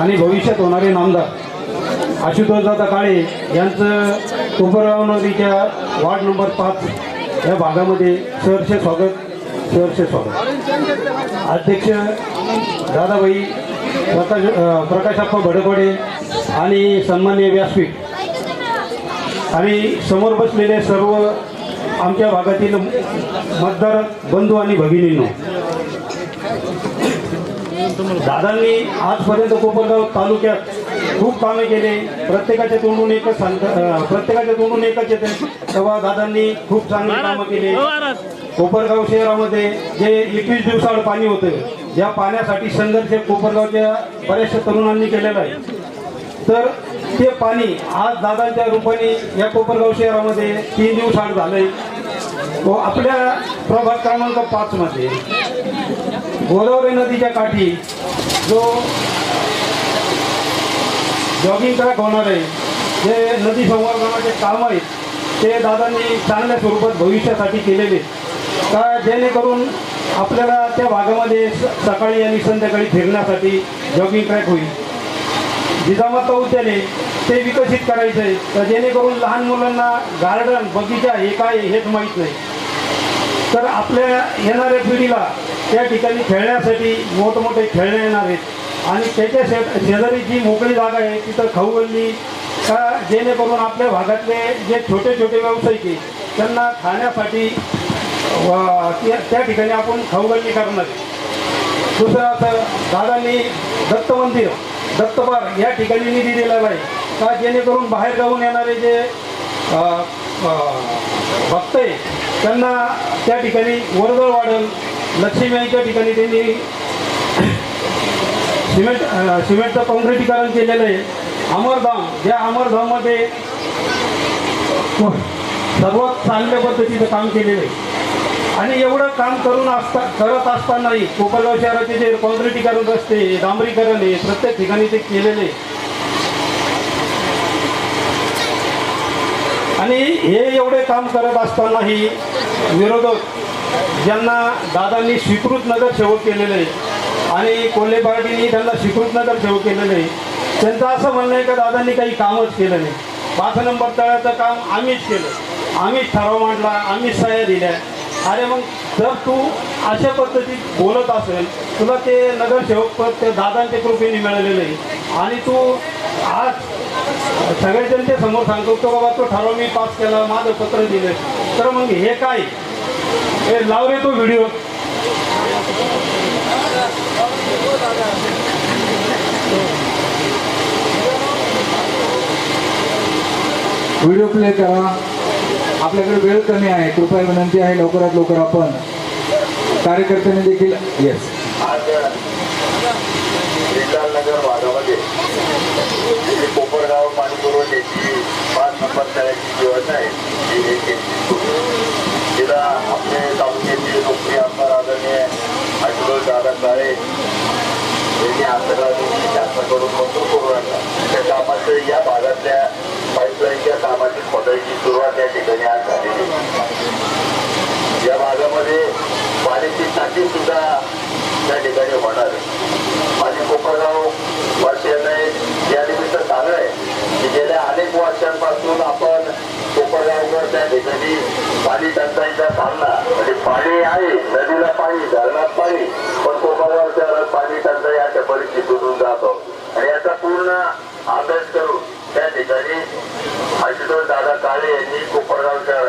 आणि भविष्यात होणारे नामदार आशुतोषदादा काळे यांचं कोपरगाव नदीच्या वार्ड नंबर पाच या भागामध्ये सहर्ष स्वागत सहर्ष स्वागत. अध्यक्ष दादाबाई प्रकाश अ, प्रकाशप्पा भडकवडे आणि सन्मान्य व्यासपीठ. आणि समोर बसलेले सर्व आमच्या भागातील मतदार बंधू आणि भगिनींनो दादांनी आजपर्यंत कोपरगाव तालुक्यात खूप कामे केले. प्रत्येकाच्या तोंडून एकच सांगत प्रत्येकाच्या तोंडून एकच येते. तेव्हा दादांनी खूप चांगली कामं केली. कोपरगाव शहरामध्ये जे एकवीस दिवसाआड पाणी होतं ज्या पाण्यासाठी संघर्ष कोपरगावच्या बऱ्याचशा तरुणांनी केलेला आहे. तर ते पाणी आज दादांच्या रूपाने या कोपरगाव शहरामध्ये तीन दिवस आड झालंय आपल्या प्रभाग क्रमांक पाच मध्ये गोदावरी नदीच्या काठी जो जॉगिंग ट्रॅक होणार आहे जे नदी संवर्धनाचे काम आहेत ते दादांनी चांगल्या स्वरूपात भविष्यासाठी केलेले. का जेणेकरून आपल्याला त्या भागामध्ये स- सकाळी आणि संध्याकाळी फिरण्यासाठी जॉगिंग ट्रॅक होईल. जिजामाता उद्याने ते विकसित करायचं आहे. तर जेणेकरून लहान मुलांना गार्डन बगीचा हे काय हेच माहीत नाही. तर आपल्या येणाऱ्या पिढीला त्या ठिकाणी खेळण्यासाठी मोठमोठे खेळणे येणार आहेत. आणि त्याच्या शे शेजारी जी मोकळी जागा आहे तिथं खाऊ गल्ली का जेणेकरून आपल्या भागातले जे छोटे छोटे व्यावसायिक आहे त्यांना खाण्यासाठी त्या त्या ठिकाणी आपण खाऊ गल्ली करणार दुसरं असं दादांनी दत्त मंदिर दत्तबार या ठिकाणी निधी दिलेला आहे का जेणेकरून बाहेर जाऊन येणारे जे भक्त आहे त्यांना त्या ठिकाणी वर्दळ वाढेल लक्ष्मीबाईच्या ठिकाणी त्यांनी सिमेंट सिमेंटचं काँक्रिटीकरण केलेलं आहे अमरधाम ज्या अमरधाममध्ये सर्वात चांगल्या पद्धतीचं काम केलेलं आहे आणि एवढं काम करून असता करत असतानाही कोपरगाव शहराचे जे काँक्रिटीकरण रस्ते डांबरीकरण आहे प्रत्येक ठिकाणी ते केलेले आहे. आणि हे एवढे काम करत असतानाही विरोधक ज्यांना दादांनी स्वीकृत नगरसेवक केलेले आहे आणि कोल्हे पार्टीने त्यांना स्वीकृत नगरसेवक केलेले आहे. त्यांचं असं म्हणणं आहे का दादांनी काही कामच केलं नाही? पाच नंबर तळ्याचं काम आम्हीच केलं. आम्हीच ठराव मांडला आम्हीच सह्या दिल्या. अरे मग जर तू अशा पद्धतीत बोलत असेल तुला ते नगरसेवक पद ते दादांच्या कृपेने मिळालेलं आहे. आणि तू आज सगळे जनतेसमोर सांगतो तो बाबा तो ठराव मी पास केला माझं पत्र दिलं. तर मग हे काय? हे लाव रे तो व्हिडिओ व्हिडिओ प्ले करा. आपल्याकडे वेळ कमी आहे. कृपया विनंती आहे लवकरात लवकर आपण. कार्यकर्त्यांनी देखील येस आज नगर भागामध्ये कोपरगाव पाणी पुरवठ्याची पाच नंबर तळ्याची योजना आहे. सुद्धा आपले तालुक्याचे लोकप्रिय आमदार आदरणीय आशुतोष दादा काळे यांनी आंतरराष्ट्रीय शासनाकडून मंजूर करून आणला त्या कामाचं या भागातल्या पाईपलाईनच्या कामाची पदरीची सुरुवात या ठिकाणी आज झालेली या भागामध्ये पाण्याची टाकी सुद्धा त्या ठिकाणी होणार आहे माझी कोपरगाव वर्षाने या निमित्त सांगणं आहे की गेल्या अनेक वर्षांपासून आपण कोपरगावकर त्या ठिकाणी पाणी टंचाईचा म्हणजे पाणी आहे नदीला पाणी धरणात पाणी पण कोपरगाव शहरात पाणी टंचाई अशा परिस्थितीतून जातो आणि याचा पूर्ण अभ्यास करून त्या ठिकाणी आशुतोष दादा काळे यांनी कोपरगाव शहरात